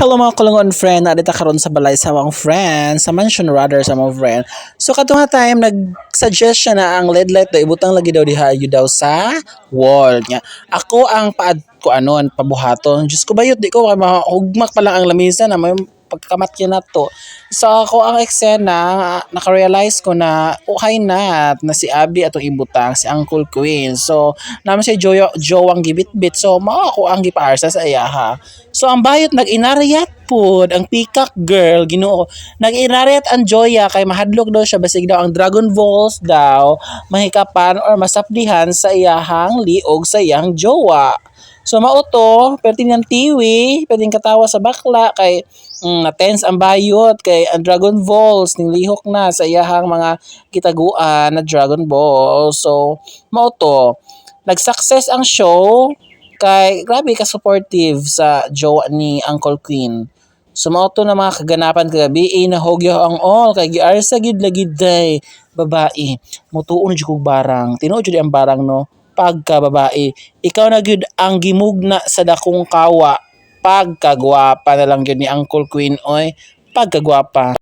hello mga kulungon friend. Narita karon sa balay sa mga friend, sa mansion rather sa mga friend. So katong nga time nag-suggest siya na ang LED light daw ibutang lagi daw diha yu daw sa wall niya. Ako ang paad ko anon pabuhaton. Diyos ko bayot di ko kay mahugmak pa lang ang lamisa na may pagkamat yun na to. So ako ang eksena, nakarealize ko na okay na na si Abby atong ibutang, si Uncle Queen. So naman si Joyo, Jowang gibit-bit. So mao ako ang gipaarsa sa iyaha. So ang bayot nag-inariyat pod ang peacock girl Ginoo nag-inariyat ang Joya kay mahadlok daw siya basig daw ang Dragon Balls daw mahikapan or masapdihan sa iyahang liog sa iyang jowa. So mauto, perting ng tiwi, perting katawa sa bakla kay mm, na-tense ang bayot kay ang Dragon Balls ning lihok na sa iyahang mga kitaguan na Dragon Balls. So mauto, nag-success ang show kay grabe ka supportive sa jowa ni Uncle Queen. Sumauto na mga kaganapan kagabi, eh, nahogyo ang all, kay giar sa gid lagid day, babae. Mutuon jud barang, tinuod jud ang barang no, pagka babae. Ikaw na gyud ang gimugna sa dakong kawa, pagkagwapa na lang gyud ni Uncle Queen, oy, pagkagwapa.